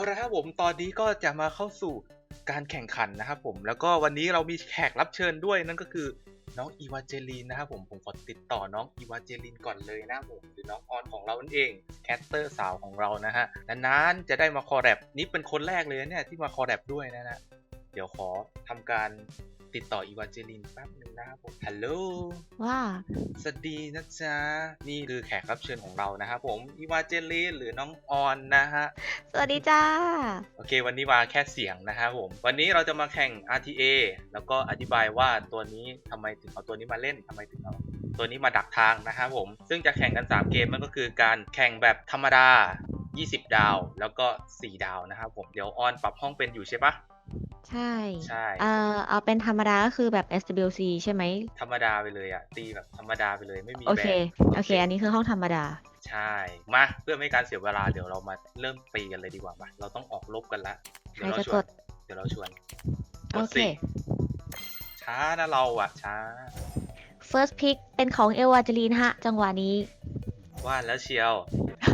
เอาละครับผมตอนนี้ก็จะมาเข้าสู่การแข่งขันนะครับผมแล้วก็วันนี้เรามีแขกรับเชิญด้วยนั่นก็คือน้องอีวาเจลีนนะครับผมผมขอติดต่อน้องอีวาเจลีนก่อนเลยนะครับผมหรือน้องออนของเรานั่นเองแคสเตอร์สาวของเรานะฮะนานๆจะได้มาคอแรปนี่เป็นคนแรกเลยเนี่ยที่มาคอแรปด้วยนะนะเดี๋ยวขอทำการ ติดต่ออีวาเจลีนแป๊บนึงนะครับผมฮัลโหลว่าสวัสดีนะจ๊ะ นี่คือแขกรับเชิญของเรานะครับผมอีวาเจลีนหรือน้องออนนะฮะ สวัสดีจ้า โอเค วันนี้มาแค่เสียงนะครับผม วันนี้เราจะมาแข่ง RTA แล้วก็อธิบายว่าตัวนี้ทำไมถึงเอาตัวนี้มาเล่นทำไมถึงเอาตัวนี้มาดักทางนะครับผม ซึ่งจะแข่งกัน 3 เกมนั่นก็คือการแข่งแบบธรรมดา 20 ดาว แล้วก็ 4 ดาวนะครับผม เดี๋ยวออนปรับห้องเป็นอยู่ใช่ปะ ใช่ ใช่ เอ่อ เอาเป็นธรรมดาก็คือแบบ SWC ใช่ไหม ธรรมดาไปเลยอะตีแบบธรรมดาไปเลยไม่มีโอเคแบบโอเค อันนี้คือห้องธรรมดา ใช่ มาเพื่อไม่ให้การเสียเวลาเดี๋ยวเรามาเริ่มตีกันเลยดีกว่ามาเราต้องออกลบกันละใคเดี๋รยวเราจะชกวนดเดี๋ยวเราชวนกโอดเคสิช้านะเราอะช้า first pick เป็นของเอวาเจลีนฮะ จังหวะนี้ ว่าแล้วเชียว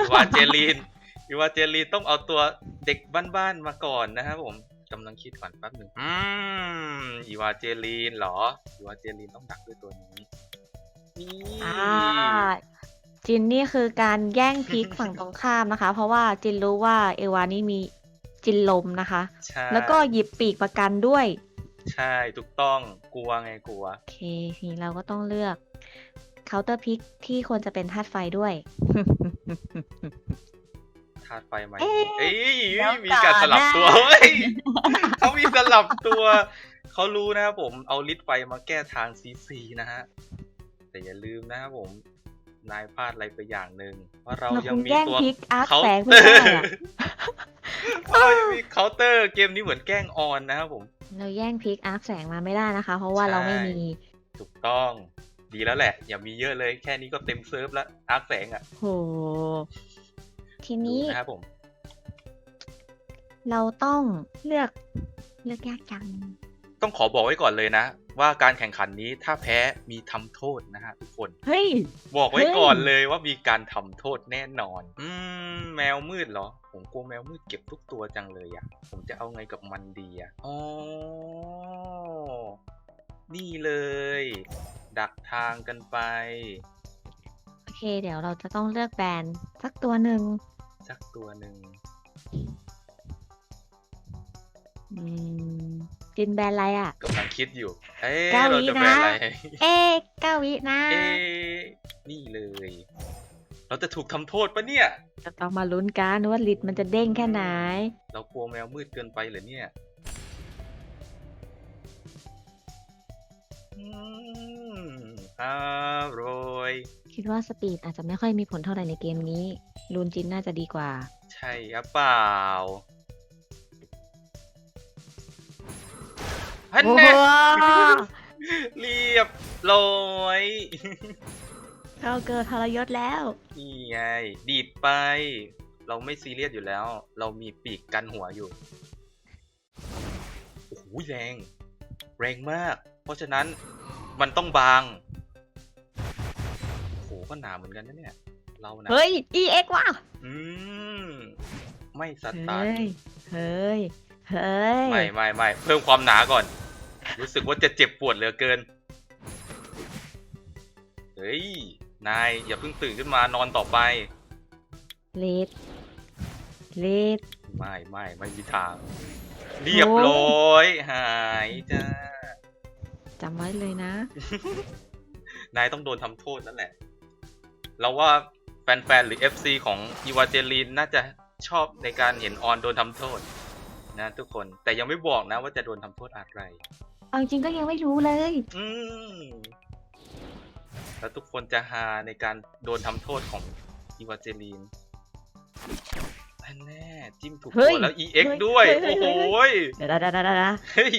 อีวาเจลีนอีวาเจลีนต้องเอาตัวเด็กบ้านๆมาก่อนนะครับผมกำลังคิดก่อนแป๊บหนึ่งอืมอีวาเจลีนเหรออีวาเจลีนต้องดักด้วยตัวนี้นี่อ่าจินนี่คือการแย่งพิกฝั่งตรงข้ามนะคะ เพราะว่าจินรู้ว่าเอวานี่มีจินลมนะคะ ใช่แล้วก็หยิบปีกประกันด้วย ใช่ถูกต้องกลัวไงกลัว โอเคทีนี้เราก็ต้องเลือกเคาน์เตอร์พิกที่ควรจะเป็นธาตุไฟด้วยธาตุไฟไหมเอ๊ะเอ้ยเดี๋ยวมีการก่อนสลับนะตัวเฮ้ยเขามีสลับตัว เขารู้นะครับผมเอาลิดไฟมาแก้ทางซีซีนะฮะ แต่อย่าลืมนะครับผม นายพลาดอะไรไปอย่างหนึ่งว่าเราเรายัคงงมีแย่งตัว พิกอาร์คเคาแสงน์ไม่เตอได้ร์อะเรายังมีเคาน์เตอร์เกมนี้เหมือนแกล้งออนนะครับผม เราแย่งพิกอาร์คแสงมาไม่ได้นะคะ เพราะว่าใช่เราไม่มีถูกต้อง ดีแล้วแหละ อย่ามีเยอะเลย แค่นี้ก็เต็มเซิร์ฟแล้วอาร์คแสงอะโห ทีดูนี้ นะครับผมเราต้องเลือกเลือกยากจัง ต้องขอบอกไว้ก่อนเลยนะ ว่าการแข่งขันนี้ถ้าแพ้มีทำโทษนะฮะทุกคน เฮ้ย บอกไว้เฮ้ยก่อนเลยว่ามีการทำโทษแน่นอน อืม แมวมืดเหรอ ผมกลัวแมวมืดเก็บทุกตัวจังเลยอะผมจะเอาไงกับมันดีอะอ๋อ นี่เลย ดักทางกันไป โอเค เดี๋ยวเราจะต้องเลือกแบรนด์สักตัวหนึ่ง สักตัวหนึ่งอืมจินแบรนด์อะไรอะ กำลังคิดอยู่ เอ๊ะเก้าเราวิจะแปลนะอะไรเอ๊ะเก้าวินะ เอ๊ะนี่เลย เราจะถูกทำโทษปะเนี่ย จะต้องมาลุ้นกันว่าลิดมันจะเด้งแค่ไหน เรากลัวแมวมืดเกินไปเหรอเนี่ยอืมอร่อยคิดว่าสปีดอาจจะไม่ค่อยมีผลเท่าไหร่ในเกมนี้ ลูนจินน่าจะดีกว่า ใช่หรือเปล่าฮันโอ้แน่โหเรียบร้อยเราเกิดทรยศแล้ว นี่ไง ดีดไป เราไม่ซีเรียสอยู่แล้ว เรามีปีกกันหัวอยู่ โอ้โหแรง แรงมาก เพราะฉะนั้นมันต้องบาง โอ้โหก็หนาเหมือนกันนะเนี่ย เรานะ เฮ้ย EX ว่ะอืม ไม่สเฮตัน้ย เฮ้ย เฮ้ย ไม่ไม่ไม่เพิ่มความหนาก่อน รู้สึกว่าจะเจ็บปวดเหลือเกิน เฮ้ย นายอย่าเพิ่งตื่นขึ้นมานอนต่อไป เลดเลด ไม่ไม่ไม่มีทาง เรียบร้อยหายจ้า จำไว้เลยนะ นายต้องโดนทำโทษนั่นแหละ เราว่า แฟนๆ หรือ FC ของอีวาเจลีนน่าจะชอบในการเห็นออนโดนทำโทษ นะทุกคนแต่ยังไม่บอกนะว่าจะโดนทำโทษอะไร เอาจริงๆก็ยังไม่รู้เลย อืมแล้วทุกคนจะฮาในการโดนทำโทษของอีวาเจลีนอันแน่จิ้มถูกเฮ้ตัยวแล้ว EX เฮ้ยด้วยเฮ้โอ้ยโหเฮ้ยยเดี๋ยวเดี๋ยวเดี๋ยวเดี๋ยวเฮ้ย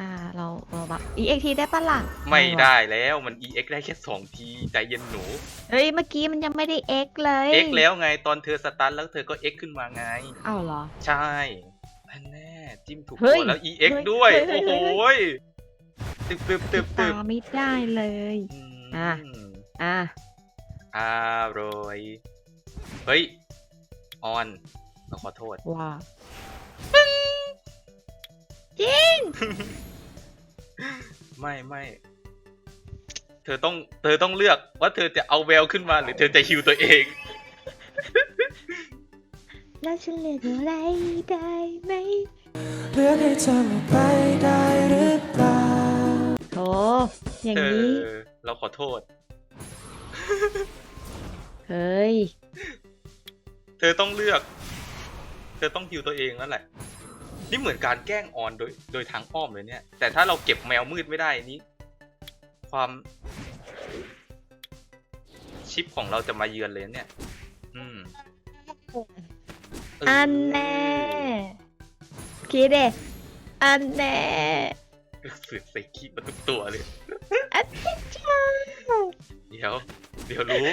อ่าเราเราแบบ EXT ได้ปะล่ะไม่วะได้แล้วมัน EX ได้แค่สองทีใจเย็นหนู เฮ้ยเมื่อกี้มันยังไม่ได้ X เลย X แล้วไงตอนเธอสตาร์ทแล้วเธอก็ X ขึ้นมาไง เอ้าเหรอ ใช่อันแน่จิ้มถูกเฮ้ตัยวแล้ว EX เฮ้ยด้วยเฮ้โอ้ยโหเฮ้ยยตึบตึบตึบตึตาบไม่ได้เลยอืมอะอะอร่อย เฮ้ย ออนเราขอโทษ ว่า จินไม่ไม่เธอต้อง เธอต้องเลือกว่าเธอจะเอาแววขึ้นมาหรือเธอจะฮิวตัวเอง แล้วฉันเลือกอะไรได้ไหมเลือกให้เธอไม่ไปได้หรือเปล่าโถอย่างเอนี้อเราขอโทษ เฮ้ย เธอต้องเลือก เธอต้องฮิวตัวเองแล้วแหละ นี่เหมือนการแกล้งออนโดยโดยทางอ้อมเลยเนี่ย แต่ถ้าเราเก็บแมวมืดไม่ได้นี้ ความชิปของเราจะมาเยือนเลยเนี่ย อืมเอันแน่คิดเดอันแน่เสือกใส่ขี้มาทุกตัวเลยอันจ้าเดี๋ยว เดี๋ยวรู้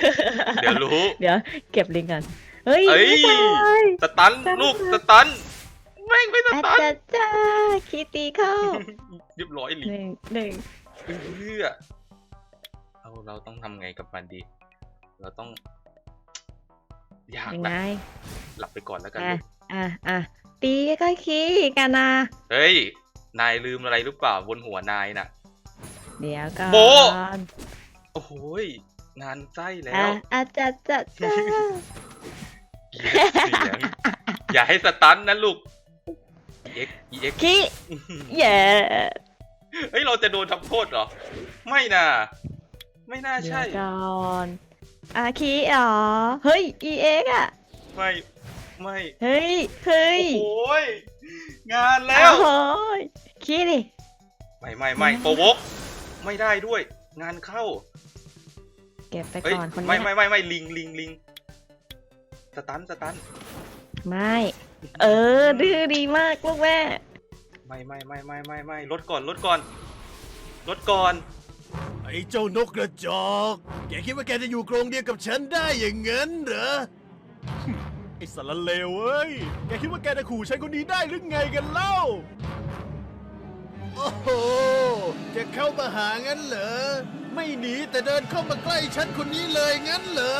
เดี๋ยวรู้ เดี๋ยว เก็บลิงก์ก่อนเฮ้ยเอ้ยไม่ได้สตันลูกสตันแม่งไม่สอาตันจารย์จ้าคิตีเข้าเรียบร้อยหลิงนึ่งหนึ่งเพื่อเราเราต้องทำไงกับมันดี เราต้อง อยากยังแบไงบหลับไปก่อนแล้วกันอะลูกอะอะตีก็ขี้กันนะเฮ้ย นายลืมอะไรหรือเปล่าบนหัวนายน่ะ เดี๋ยวก่อนโบ๊ะ โอ้โหยงานไส้แล้อะว อาจารย์จ้าจ้าเกลียดเสียงอย่าให้สตันนะลูก EX EX ขี้แย่เฮ้ยเราจะโดนทำโทษเหรอ ไม่น่ะไม่น่าเดี๋ยใช่วก่อนอะขี้อ๋อเฮ้ย EX อะ ไม่ไม่เฮ้ย เฮ้ย โอ้ยงานแล้วโอ้ยขี้ดิ ไม่ไม่ไม่โปรวกไม่ได้ด้วย งานเข้าเก็บไปเฮ้ยก่อนคนไม่เนี้ยไม่ไม่ไม่ลิงลิงลิงสตันสตันไม่ เออ ดื้อดีมากลูกแม่ ไม่ไม่ไม่ไม่ไม่ไม่ลดก่อนลดก่อนลดก่อน ไอ้เจ้านกกระจอก แกคิดว่าแกจะอยู่กรงเดียวกับฉันได้อย่างงั้นเหรอ ไอ้สารเลวเอ้ย แกคิดว่าแกจะขู่ฉันคนนี้ได้หรือไงกันเล่า โอ้โห จะเข้ามาหางั้นเหรอ ไม่หนีแต่เดินเข้ามาใกล้ฉันคนนี้เลยงั้นเหรอ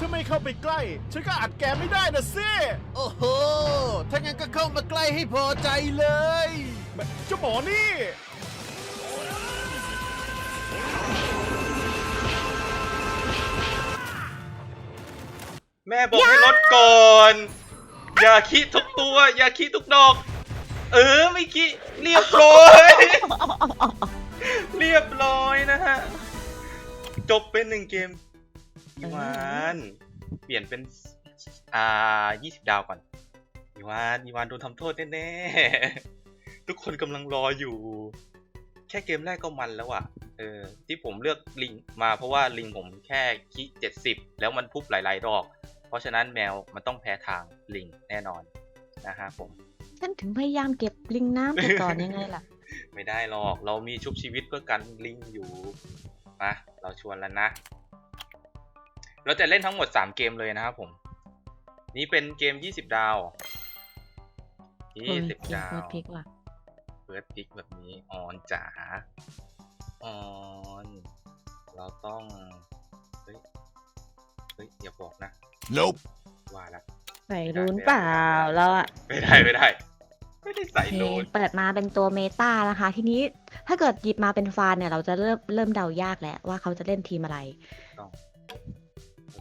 ถ้าไม่เข้าไปใกล้ ฉันก็อัดแกไม่ได้นะสิโอ้โห ถ้างั้นก็เข้ามาใกล้ให้พอใจเลยเจ้าหมอนี่ แม่บอกให้ลดก่อน อย่าคิดทุกตัว อย่าคิดทุกดอก เออไม่คิดเรียบร้อย เรียบร้อยนะฮะ จบเป็นหนึ่งเกม อีวานเปลี่ยนเป็น อ่ายี่สิบดาวก่อนอีวานอีวานโดนทำโทษแน่ๆ ทุกคนกำลังรออยู่ แค่เกมแรกก็มันแล้วอะเออ ที่ผมเลือกลิงมาเพราะว่าลิงผมแค่คิเจ็ดสิบแล้วมันพุบหลายๆดอก เพราะฉะนั้นแมวมันต้องแพ้ทางลิงแน่นอนนะฮะผมฉันถึงพยายามเก็บลิงน้ำไปก่อนยังไงล่ะ ไม่ได้หรอก เรามีชุบชีวิตเพื่อกันลิงอยู่มาเราชวนแล้วนะ เราจะเล่นทั้งหมด 3 เกมเลยนะครับผม นี่เป็นเกม 20 ดาวเฮ้ย20 ดาวเฟิร์สพิกว่ะเฟิร์สพิกแบบนี้ ออนจ๋า ออน เราต้อง เฮ้ย เฮ้ย อย่าบอกนะ Nope ว่าละใส่รุนเปล่าแล้วอะไม่ได้ไม่ได้ ไม่ได้ใส่โอเคโลนเปิดมาเป็นตัวเมตานะคะ ทีนี้ถ้าเกิดหยิบมาเป็นฟานเนี่ย เราจะเริ่มเริ่มเดายากแล้วว่าเขาจะเล่นทีมอะไรต้องเพราะ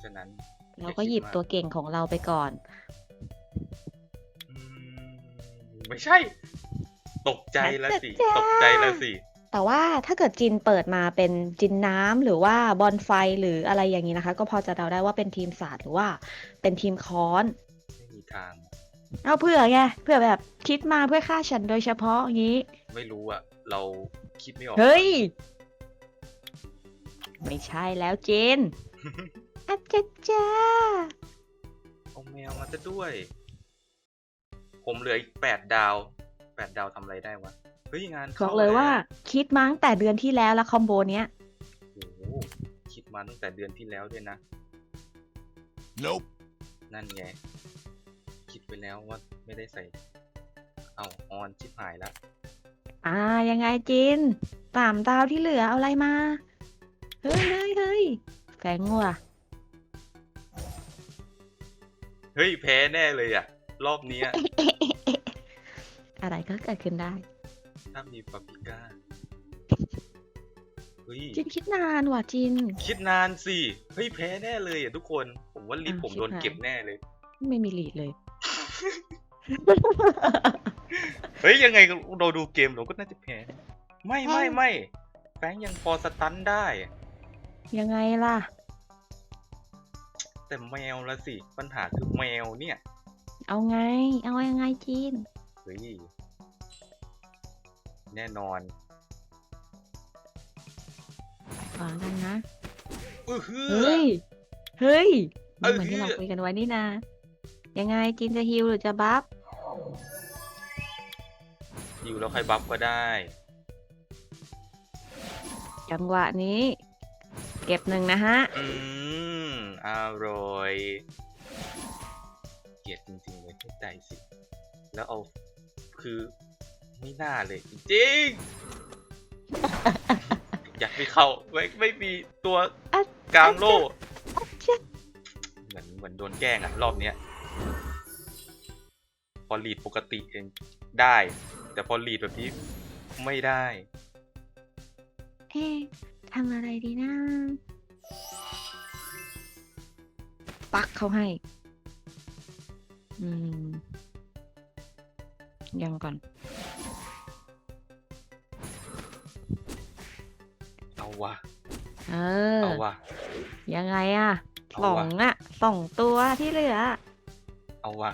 ฉะนั้นเราก็หยิบตัวเก่งของเราไปก่อนอืมไม่ใช่ ตกใจแล้วสิจ้าตกใจแล้วสิ แต่ว่าถ้าเกิดจินเปิดมาเป็นจินน้ำหรือว่าบอลไฟหรืออะไรอย่างนี้นะคะ ก็พอจะเดาได้ว่าเป็นทีมศาสตร์หรือว่าเป็นทีมค้อนไม่มีทางเอาเผื่อไงเผื่อแบบคิดมาเพื่อฆ่าฉันโดยเฉพาะอย่างนี้ ไม่รู้อะเราคิดไม่ออก เฮ้ย ไม่ใช่แล้วเจน อาจารย์จ้าเอาแมวมาซะด้วย ผมเหลืออีกแปดดาวแปดดาวทำอะไรได้วะ เฮ้ยงานบข้อกเลยว่า คิดมาตั้งแต่เดือนที่แล้วแล้วคอมโบเนี้ย โอ้โหคิดมาตั้งแต่เดือนที่แล้วด้วยนะ Nope นั่นไง คิดไปแล้วว่าไม่ได้ใส่ เอาออนชิบหายแล้วอ่ายังไงจินสามดาวที่เหลือเอาอะไรมา เฮ้ยเฮ้ยเฮ้ยแฝงงัว เฮ้ยแพ้แน่เลยอะ รอบเนี้ยอะไรก็เกิดขึ้นได้ถ้ามีปาปริก้าเฮ้ยจินคิดนานว่ะจิน คิดนานสิเฮ้ยแพ้แน่เลยอะทุกคน ผมว่าลิฟต์อะผมชิบโดนหายเก็บแน่เลย ไม่มีลีดเลย เฮ้ยยังไงเราดูเกมเราก็น่าจะแพ้นะไม่ไม่อ้าวไม่แฟงยังพอสตันได้ ยังไงล่ะ แต่แมวละสิ ปัญหาคือแมวเนี่ย เอาไง เอายังไงจินเฮ้ย แน่นอนขอกันนะอื้อหือเฮ้ยเฮ้ยเออเหมือนที่เราคุยกันไว้นี่นะยังไงจินจะฮิวหรือจะบัฟ อยู่แล้วใครบัฟก็ได้ จังหวะนี้ เก็บหนึ่งนะฮะ อืม อร่อย เกลียดจริงๆเลยให้ใจสิ แล้วเอาคือไม่น่าเลยจริงๆ อยากไปเข้าไม่ไม่มีตัวกลางโล่เชี่ยเหมือนเหมือนโดนแกล้งอะรอบเนี้ยพอลีดปกติเองได้ แต่พอลีดแบบนี้ไม่ได้ เอ๊ะทำอะไรดีนะ ปักเขาให้ อืมยังก่อน เอาวะเออ เอาวะยังไงอะเอาสอว่ะงอะสองตัวที่เหลือ เอาวะ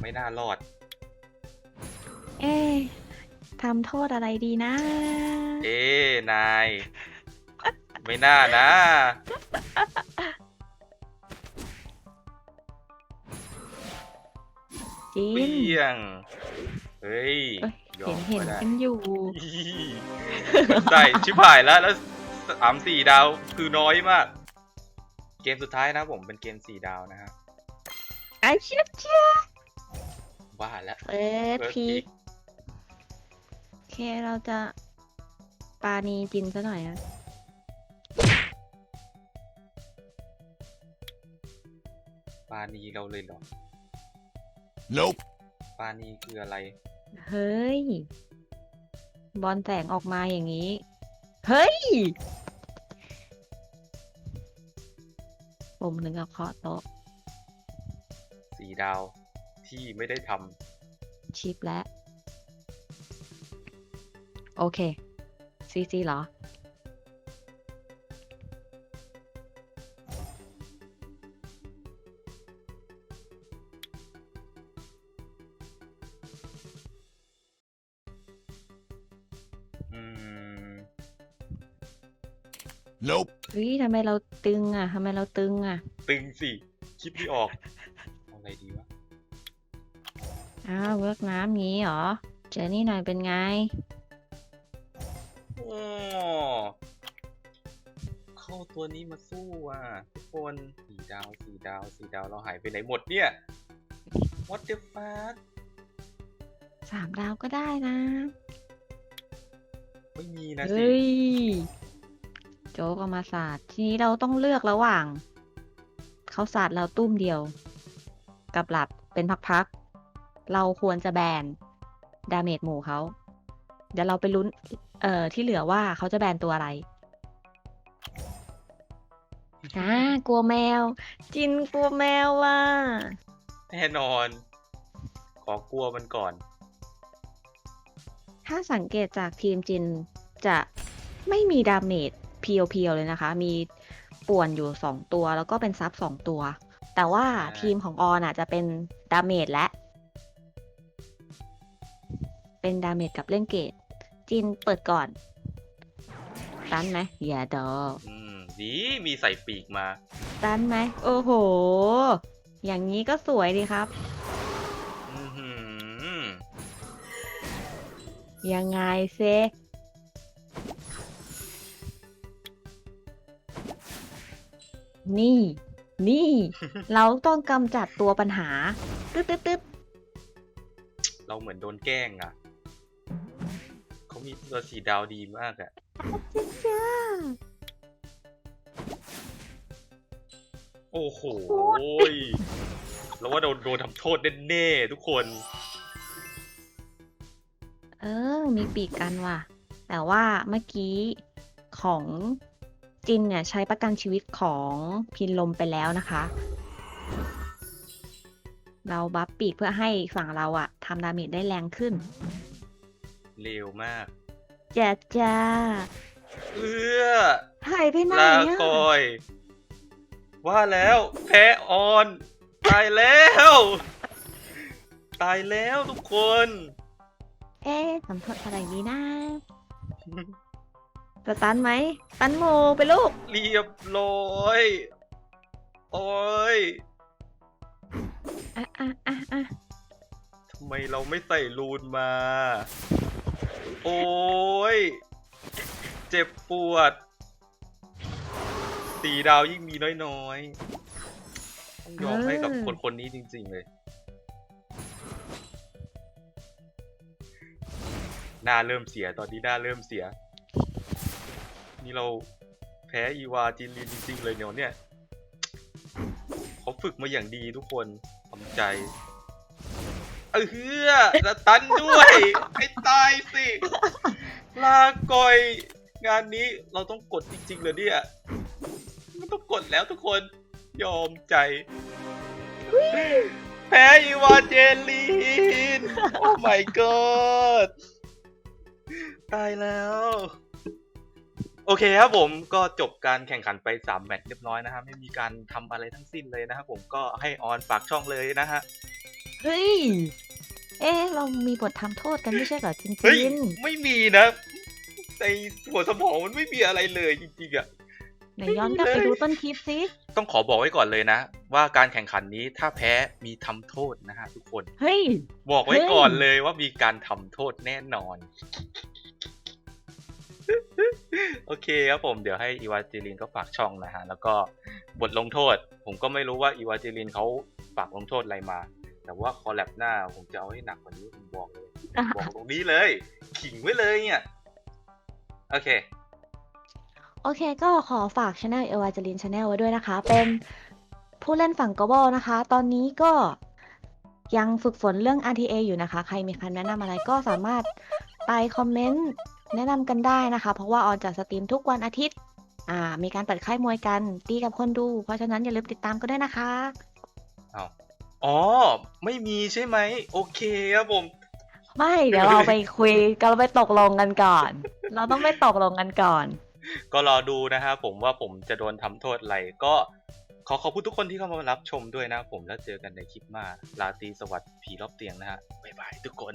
ไม่น่ารอด เอ๊ะทำโทษอะไรดีนะ เอ๊นาย ไม่น่านะ จิเปนรี้ยง เฮ้ยเอ้ยยอเห็นมเห็นก็ได้กันอยู่ มันใส่ชิบหายแล้วแล้วสามสี่ดาวคือน้อยมาก เกมสุดท้ายนะผมเป็นเกมสี่ดาวนะฮะไอ้เชี่ยเชี่ยว่าแล้ว เฟิร์ส First พี pick โอเคเราจะ ปานีจินซะหน่อยนะ ปานีเราเลยเหรอ Nope ปานีคืออะไร เฮ้ย บอลแสงออกมาอย่างนี้ เฮ้ย ผมนึกเอาเคาะโต๊ะสี่ดาวที่ไม่ได้ทชิปแล้ว โอเค ซีซีเหรอ Nope เฮ้ยทำไมเราตึงอะทำไมเราตึงอะ ตึงสิ คิดไม่ออกเอาอะไรดีวะ อ้าวเวิร์กน้ำงี้เหรอ เจอนี่หน่อยเป็นไง โอ้เข้าตัวนี้มาสู้อะ ทุกคนสี่ดาวสี่ดาวสี่ดาวเราหายไปไหนหมดเนี่ย What the fuck สามดาวก็ได้นะ ไม่มีนะสิ เฮ้ย โจ๊กเอามาสาดทีนี้เราต้องเลือกระหว่าง เขาสาดเราตุ้มเดียว กับหลับเป็นพักๆ เราควรจะแบนดาเมจหมู่เขาเดี๋ยวเราไปลุ้น เอ่อ ที่เหลือว่าเขาจะแบนตัวอะไรอ่ากลัวแมว จินกลัวแมวว่ะ แน่นอน ขอกลัวมันก่อน ถ้าสังเกตจากทีมจินจะไม่มีดาเมจเพียวๆเลยนะคะ มีป่วนอยู่สองตัว แล้วก็เป็นซับสองตัว แต่ว่าใช่ทีมของออนอะจะเป็นดาเมจและ เป็นดาเมจกับเล่นเกตจินเปิดก่อนตันไหมอย่าดออืมดีมีใส่ปีกมาตันไหมโอ้โห อย่างนี้ก็สวยดีครับ อือหือยังไงเซ นี่ นี่ เราต้องกำจัดตัวปัญหา ตึ๊ดตึ๊ดตึ๊ดเราเหมือนโดนแกล้งอะ เขามีตัวสีดาวดีมากอะจ้าโอ้โหแล้วว่าโดนโดนทำโทษแน่ๆทุกคน เออ มีปีกกันว่ะ แต่ว่าเมื่อกี้ของ จินเนี่ยใช้ประกันชีวิตของพินลมไปแล้วนะคะ เราบัฟปีกเพื่อให้ฝั่งเราอะทำดาเมจได้แรงขึ้น เร็วมากแจ้าจ้าเอื้อหายไปไหนลาอะคอย ว่าแล้ว แพ้ออน ตายแล้ว ตายแล้วทุกคน เอ๊ะทำโทษอะไรดีนะ จะตันไหม ตันโมไปลูก เรียบร้อย โอ้ยอะอะอะอะทำไมเราไม่ใส่รูนมา โอ้ย เจ็บปวด สีดาวยิ่งมีน้อยๆต้องยอมให้กับคนคนนี้จริงๆเลย หน้าเริ่มเสียตอนนี้หน้าเริ่มเสีย นี่เราแพ้อีวาจินลินจริงๆเลยเนี่ยเนี่ยเขาฝึกมาอย่างดีทุกคนทำใจ เออเฮือจะตันด้วยให้ตายสิ ลากอย งานนี้เราต้องกดจริงๆเลยเนี่ยไม่ต้องกดแล้วทุกคนยอมใจ แพ้อีวาเจลีน โอ้ my god ตายแล้ว โอเคครับผมก็จบการแข่งขันไป 3 แมตช์เรียบร้อยนะครับไม่มีการทำอะไรทั้งสิ้นเลยนะครับผมก็ให้ออนฝากช่องเลยนะฮะเฮ้ย เอ๊ะ เรามีบททำโทษกันไม่ใช่เหรอจินเฮ้ยจินไม่มีนะ ในหัวสมองมันไม่มีอะไรเลยจริงๆอะ ไหนย้อนกลับไปดูต้นคลิปสิ ต้องขอบอกไว้ก่อนเลยนะ ว่าการแข่งขันนี้ถ้าแพ้มีทำโทษนะฮะทุกคน เฮ้ย บอกไว้เฮ้ยก่อนเลยว่ามีการทำโทษแน่นอน โอเคครับผมเดี๋ยวให้อีวาเจลินก็ฝากช่องนะฮะ แล้วก็บทลงโทษ ผมก็ไม่รู้ว่าอีวาเจลินเขาฝากลงโทษอะไรมา แต่ว่าคอลแลบหน้าผมจะเอาให้หนักกว่านี้ผมบอกเลย บอกตรงนี้เลย ขิงไว้เลยเนี่ยโอเค โอเค ก็ขอฝากช anel เอวาจ l ลินช anel ไว้ด้วยนะคะ เป็นผู้เล่นฝั่ง global นะคะ ตอนนี้ก็ยังฝึกฝนเรื่อง RTA อยู่นะคะ ใครมีคำแนะนำอะไรก็สามารถไปคอมเมนต์ แนะนำกันได้นะคะ เพราะว่าออนจะสตรีมทุกวันอาทิตย์อ่ามีการเปิดค่ายมวยกันตีกับคนดู เพราะฉะนั้นอย่าลืมติดตามกันด้วยนะคะเอาอ๋อ ไม่มีใช่ไหม โอเคครับผม ไม่เดี๋ยวเราไปคุยกันเราไปตกลงกันก่อน เราต้องไปตกลงกันก่อน ก็รอดูนะครับผมว่าผมจะโดนทำโทษอะไรก็ขอขอบคุณทุกคนที่เข้ามารับชมด้วยนะครับผมแล้วเจอกันในคลิปหน้าลาตรีสวัสดิ์ผีรอบเตียงนะฮะบ๊ายบายทุกคน